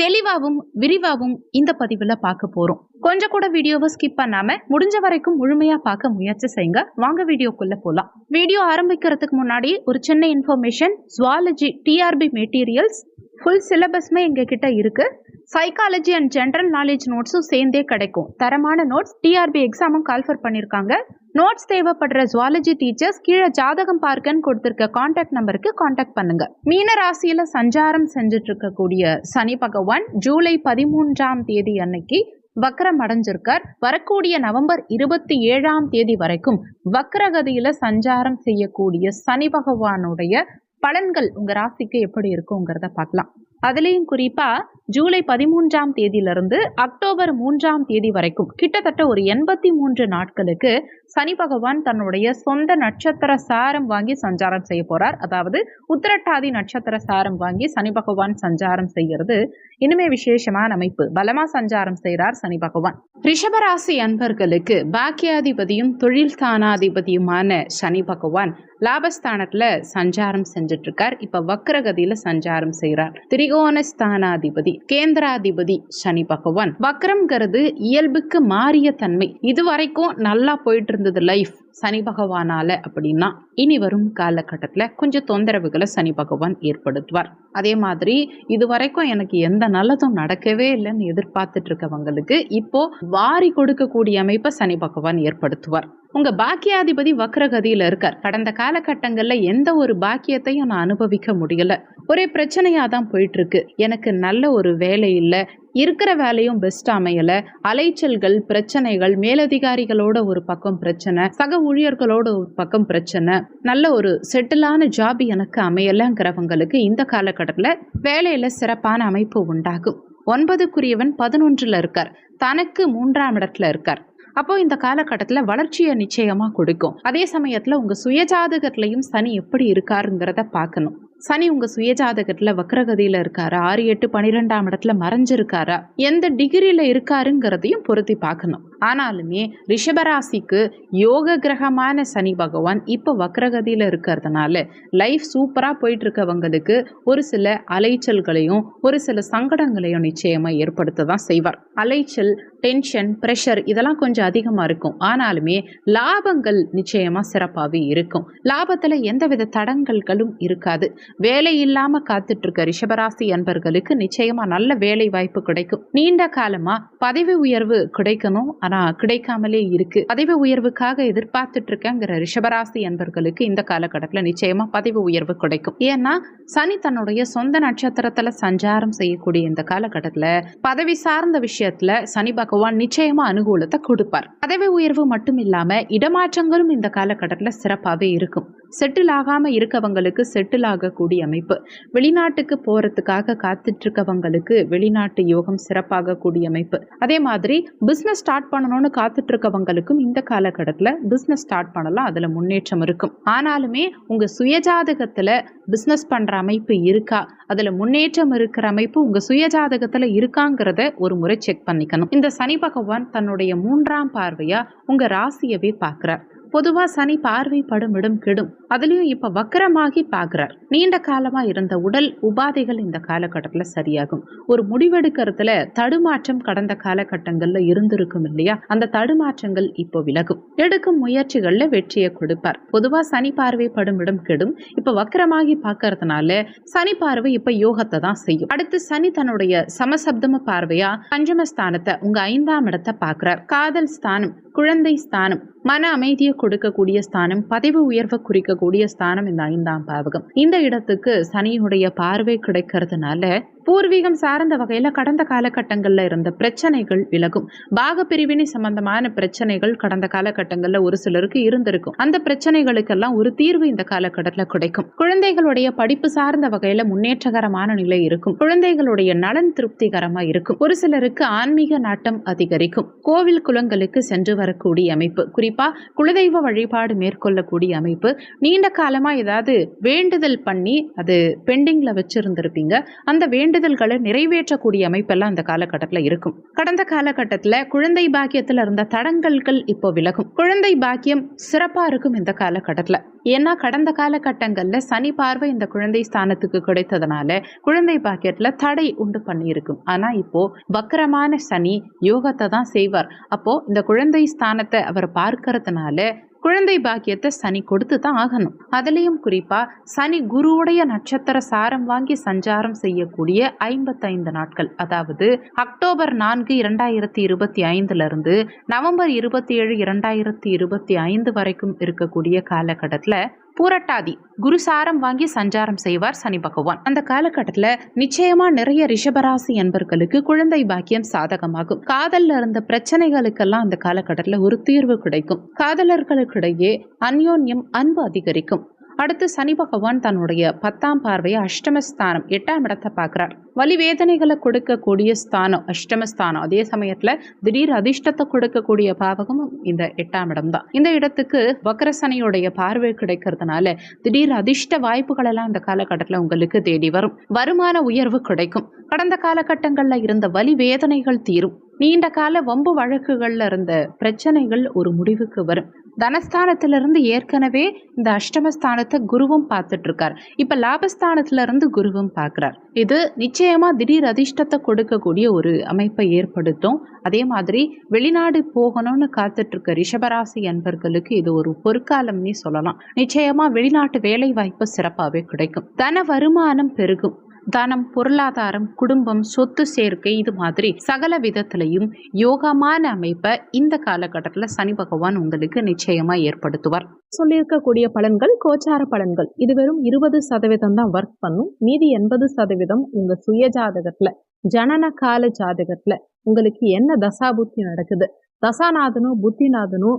தெளிவாகவும் விரிவாகவும் இந்த பதிவுல பார்க்க போறோம். கொஞ்சம் கூட வீடியோவை ஸ்கிப் பண்ணாம முடிஞ்ச வரைக்கும் முழுமையா பார்க்க முயற்சி செய்யுங்க. வாங்க வீடியோக்குள்ள போலாம். வீடியோ ஆரம்பிக்கிறதுக்கு முன்னாடி ஒரு சின்ன information zoology TRB materials full சிலபஸ்மே எங்க கிட்ட இருக்கு. சைக்காலஜி அண்ட் ஜென்ரல் நாலேஜ் நோட்ஸும் சேர்ந்தே கிடைக்கும். தரமான நோட்ஸ் டிஆர்பி எக்ஸாமும் கால்ஃபர் பண்ணியிருக்காங்க நோட்ஸ் தேவைப்படுற ஜுவாலஜி டீச்சர்ஸ் கீழே ஜாதகம் பார்க்கன்னு கொடுத்துருக்க காண்டாக்ட் நம்பருக்கு காண்டாக்ட் பண்ணுங்க. மீன ராசியில சஞ்சாரம் செஞ்சுட்டு இருக்கக்கூடிய சனி பகவான் ஜூலை பதிமூன்றாம் தேதி அன்னைக்கு வக்ரம் அடைஞ்சிருக்கார். வரக்கூடிய நவம்பர் இருபத்தி ஏழாம் தேதி வரைக்கும் வக்கரகதியில சஞ்சாரம் செய்யக்கூடிய சனி பகவானுடைய பலன்கள் உங்க ராசிக்கு எப்படி இருக்குங்கிறத பார்க்கலாம். அதுலேயும் குறிப்பா ஜூலை பதிமூன்றாம் தேதியிலிருந்து அக்டோபர் மூன்றாம் தேதி வரைக்கும் கிட்டத்தட்ட ஒரு எண்பத்தி மூன்று நாட்களுக்கு சனி பகவான் தன்னுடைய சொந்த நட்சத்திர சாரம் வாங்கி சஞ்சாரம் செய்ய போறார். அதாவது உத்திரட்டாதி நட்சத்திர சாரம் வாங்கி சனி பகவான் சஞ்சாரம் செய்யறது இனிமே விசேஷமான அமைப்பு. பலமா சஞ்சாரம் செய்கிறார் சனி பகவான். ரிஷபராசி அன்பர்களுக்கு பாக்கியாதிபதியும் தொழில் ஸ்தானாதிபதியுமான சனி பகவான் லாபஸ்தானத்துல சஞ்சாரம் செஞ்சுட்டு இருக்கார் இப்ப வக்ரகதியில சஞ்சாரம் செய்கிறார். திரிகோண ஸ்தானாதிபதி கேந்திராதிபதி சனி பகவான். வக்ரம்ங்கிறது இயல்புக்கு மாறிய தன்மை. இது வரைக்கும் நல்லா போயிட்டு இருந்தது லைஃப் சனி பகவானால அப்படின்னா இனி வரும் காலகட்டத்தில் கொஞ்சம் தொந்தரவுகளை சனி பகவான் ஏற்படுத்துவார். அதே மாதிரி இது வரைக்கும் எனக்கு எந்த நல்லதும் நடக்கவே இல்லைன்னு எதிர்பார்த்துட்டு இருக்கவங்களுக்கு இப்போ வாரி கொடுக்கக்கூடிய அமைப்பை சனி பகவான் ஏற்படுத்துவார். உங்க பாக்கியாதிபதி வக்ரகதியில இருக்கார். கடந்த காலகட்டங்கள்ல எந்த ஒரு பாக்கியத்தையும் நான் அனுபவிக்க முடியல. ஒரே பிரச்சனையா தான் போயிட்டு இருக்கு எனக்கு நல்ல ஒரு வேலை இல்லை. இருக்கிற வேலையும் பெஸ்ட் அமையல. அலைச்சல்கள் பிரச்சனைகள் மேலதிகாரிகளோட ஒரு பக்கம் பிரச்சனை. சக ஊழியர்களோட ஒரு பக்கம் பிரச்சனை. நல்ல ஒரு செட்டிலான ஜாப் எனக்கு அமையலைங்கிறவங்களுக்கு இந்த காலகட்டத்தில் வேலையில சிறப்பான அமைப்பு உண்டாகும். ஒன்பதுக்குரியவன் பதினொன்றுல இருக்கார். தனக்கு மூன்றாம் இடத்துல இருக்கார். அப்போ இந்த காலகட்டத்தில் வளர்ச்சியை நிச்சயமாக கொடுக்கும். அதே சமயத்தில் உங்கள் சுயஜாதகத்திலையும் சனி எப்படி இருக்காருங்கிறத பார்க்கணும். சனி உங்க சுயஜாதகத்துல வக்ரகதியில இருக்காரா. ஆறு எட்டு பன்னிரெண்டாம் இடத்துல மறைஞ்சிருக்காரா? எந்த டிகிரியில இருக்காருங்கிறதையும் பொருத்தி பார்க்கணும். ஆனாலுமே ரிஷபராசிக்கு யோக கிரகமான சனி பகவான் இப்போ வக்ரகதியில் இருக்கிறதுனால லைஃப் சூப்பராக போயிட்டு இருக்கவங்களுக்கு ஒரு சில அலைச்சல்களையும் ஒரு சில சங்கடங்களையும் நிச்சயமாக ஏற்படுத்த தான் செய்வார். அலைச்சல் டென்ஷன் ப்ரெஷர் இதெல்லாம் கொஞ்சம் அதிகமாக இருக்கும். ஆனாலுமே லாபங்கள் நிச்சயமாக சிறப்பாகவே இருக்கும். லாபத்தில் எந்தவித தடங்கல்களும் இருக்காது. வேலை இல்லாமல் காத்துட்ருக்க ரிஷபராசி அன்பர்களுக்கு நிச்சயமாக நல்ல வேலை வாய்ப்பு கிடைக்கும். நீண்ட காலமாக பதவி உயர்வு கிடைக்கணும் ஆனால் கிடைக்காமலே இருக்கு. பதவி உயர்வுக்காக எதிர்பார்த்துட்டு இருக்கேங்கிற ரிஷபராசி அன்பர்களுக்கு இந்த காலகட்டத்தில் நிச்சயமாக பதவி உயர்வு கிடைக்கும். ஏன்னா சனி தன்னுடைய சொந்த நட்சத்திரத்தில் சஞ்சாரம் செய்யக்கூடிய இந்த காலகட்டத்தில் பதவி சார்ந்த விஷயத்தில் சனி பகவான் நிச்சயமா அனுகூலத்தை கொடுப்பார். பதவி உயர்வு மட்டும் இல்லாம இடமாற்றங்களும் இந்த காலகட்டத்தில் சிறப்பாகவே இருக்கும். செட்டில் ஆகாமல் இருக்கவங்களுக்கு செட்டில் ஆகக்கூடிய அமைப்பு. வெளிநாட்டுக்கு போகிறதுக்காக காத்துட்ருக்கவங்களுக்கு வெளிநாட்டு யோகம் சிறப்பாகக்கூடிய அமைப்பு. அதே மாதிரி பிஸ்னஸ் ஸ்டார்ட் பண்ணணும்னு காத்துட்ருக்கவங்களுக்கும் இந்த காலகட்டத்தில் பிஸ்னஸ் ஸ்டார்ட் பண்ணலாம். அதில் முன்னேற்றம் இருக்கும். ஆனாலுமே உங்கள் சுயஜாதகத்தில் பிஸ்னஸ் பண்ணுற அமைப்பு இருக்கா? அதில் முன்னேற்றம் இருக்கிற அமைப்பு உங்கள் சுயஜாதகத்தில் இருக்காங்கிறத ஒரு முறை செக் பண்ணிக்கணும். இந்த சனி பகவான் தன்னுடைய மூன்றாம் பார்வையாக உங்கள் ராசியவே பார்க்குறார். பொதுவா சனி பார்வைப்படும் இடம் கெடும். அதுலயும் இப்ப வக்கரமாகி பார்க்கிறார். நீண்ட காலமா இருந்த உடல் உபாதைகள் இந்த காலகட்டத்துல சரியாகும். ஒரு முடிவெடுக்கிறதுல தடுமாற்றம் கடந்த காலகட்டங்கள்ல இருந்திருக்கும் இல்லையா? அந்த தடுமாற்றங்கள் இப்போ விலகும். எடுக்கும் முயற்சிகள்ல வெற்றியை கொடுப்பார். பொதுவா சனி பார்வைப்படும் இடம் கெடும். இப்ப வக்கரமாகி பாக்குறதுனால சனி பார்வை இப்ப யோகத்தை தான் செய்யும். அடுத்து சனி தன்னுடைய சமசப்தம பார்வையா பஞ்சமஸ்தானத்தை உங்க ஐந்தாம் இடத்தை பார்க்கிறார். காதல் ஸ்தானம் குழந்தை ஸ்தானம் மன அமைதியை கொடுக்கக்கூடிய ஸ்தானம் பதவி உயர்வை குறிக்கக்கூடிய ஸ்தானம் இந்த ஐந்தாம் பாவகம். இந்த இடத்துக்கு சனியுடைய பார்வை கிடைக்கிறதுனால பூர்வீகம் சார்ந்த வகையில கடந்த காலகட்டங்கள்ல இருந்த பிரச்சனைகள் விலகும். பாக பிரிவினை சம்பந்தமான பிரச்சனைகள் கடந்த காலகட்டங்கள்ல ஒரு சிலருக்கு இருந்திருக்கும். அந்த பிரச்சனைகளுக்கெல்லாம் ஒரு தீர்வு இந்த காலகட்டத்துல கிடைக்கும். குழந்தைகளுடைய படிப்பு சார்ந்த வகையில முன்னேற்றகரமான நிலை இருக்கும். குழந்தைகளுடைய நலன் திருப்திகரமா இருக்கும். ஒரு சிலருக்கு ஆன்மீக நாட்டம் அதிகரிக்கும். கோவில் குளங்களுக்கு சென்று வரக்கூடிய அமைப்பு குறிப்பா குலதெய்வ வழிபாடு மேற்கொள்ளக்கூடிய அமைப்பு நீண்ட காலமா ஏதாவது வேண்டுதல் பண்ணி அது பெண்டிங்ல வச்சிருந்திருப்பீங்க. அந்த வேண்டுதல்களை நிறைவேற்றக்கூடிய அமைப்பெல்லாம் அந்த காலகட்டத்தில் இருக்கும். கடந்த காலகட்டத்தில் குழந்தை பாக்கியத்தில் இருந்த தடங்கல்கள் இப்போ விலகும். குழந்தை பாக்கியம் சிறப்பாக இருக்கும் இந்த காலகட்டத்தில். ஏன்னா கடந்த காலகட்டங்களில் சனி பார்வை இந்த குழந்தை ஸ்தானத்துக்கு கிடைத்ததுனால குழந்தை பாக்கியத்தில் தடை உண்டு பண்ணியிருக்கும். ஆனால் இப்போ வக்கரமான சனி யோகத்தை தான் செய்வார். அப்போ இந்த குழந்தை ஸ்தானத்தை அவர் பார்க்கறதுனால குழந்தை பாக்கியத்தை சனி கொடுத்து தான் ஆகணும். அதுலேயும் குறிப்பாக சனி குருவுடைய நட்சத்திர சாரம் வாங்கி சஞ்சாரம் செய்யக்கூடிய ஐம்பத்தைந்து நாட்கள். அதாவது அக்டோபர் நான்கு இரண்டாயிரத்தி இருபத்தி ஐந்துலேருந்து நவம்பர் இருபத்தி ஏழு இரண்டாயிரத்தி இருபத்தி ஐந்து வரைக்கும் இருக்கக்கூடிய காலகட்டத்தில் பூரட்டாதி குருசாரம் வாங்கி சஞ்சாரம் செய்வார் சனி பகவான். அந்த காலகட்டத்தில் நிச்சயமா நிறைய ரிஷபராசி என்பர்களுக்கு குழந்தை பாக்கியம் சாதகமாகும். காதல்ல இருந்த பிரச்சனைகளுக்கெல்லாம் அந்த காலகட்டத்தில் ஒரு தீர்வு கிடைக்கும். காதலர்களுக்கிடையே அந்யோன்யம் அன்பு அதிகரிக்கும். அடுத்து சனி பகவான் தன்னுடைய பத்தாம் பார்வையை அஷ்டமஸ்தானம் எட்டாம் இடத்தை பார்க்குறார். வலி வேதனைகளை கொடுக்கக்கூடிய ஸ்தானம் அஷ்டமஸ்தானம். அதே சமயத்தில் திடீர் அதிர்ஷ்டத்தை கொடுக்கக்கூடிய பாவகமும் இந்த எட்டாம் இடம் தான் இந்த இடத்துக்கு வக்கரசனையுடைய பார்வை கிடைக்கிறதுனால திடீர் அதிர்ஷ்ட வாய்ப்புகள் எல்லாம் இந்த காலகட்டத்தில் உங்களுக்கு தேடி வரும். வருமான உயர்வு கிடைக்கும். கடந்த காலகட்டங்களில் இருந்த வலி வேதனைகள் தீரும். நீண்ட கால வம்பு வழக்குகள்ல இருந்த பிரச்சனைகள் ஒரு முடிவுக்கு வரும். தனஸ்தானத்திலிருந்து ஏற்கனவே இந்த அஷ்டமஸ்தானத்தை குருவும் பார்த்துட்டு இருக்கார் இப்ப குருவும் பார்க்கிறார். இது நிச்சயமா திடீர் அதிர்ஷ்டத்தை கொடுக்கக்கூடிய ஒரு அமைப்பை ஏற்படுத்தும். அதே மாதிரி வெளிநாடு போகணும்னு காத்துட்டு இருக்க ரிஷபராசி அன்பர்களுக்கு இது ஒரு பொற்காலம்னே சொல்லலாம். நிச்சயமா வெளிநாட்டு வேலை வாய்ப்பு சிறப்பாகவே கிடைக்கும். தன வருமானம் பெருகும். தனம் பொருளாதாரம் குடும்பம் சொத்து சேர்க்கை இது மாதிரி சகல விதத்திலையும் யோகமான அமைப்பை இந்த காலகட்டத்தில் சனி பகவான் உங்களுக்கு நிச்சயமா ஏற்படுத்துவார். சொல்லியிருக்கக்கூடிய பலன்கள் கோச்சார பலன்கள். இது வெறும் இருபது சதவீதம் தான் ஒர்க் பண்ணும். மீதி எண்பது சதவீதம் உங்க சுய ஜாதகத்துல ஜனன கால ஜாதகத்துல உங்களுக்கு என்ன தசா புத்தி நடக்குது? தசாநாதனும் புத்திநாதனும்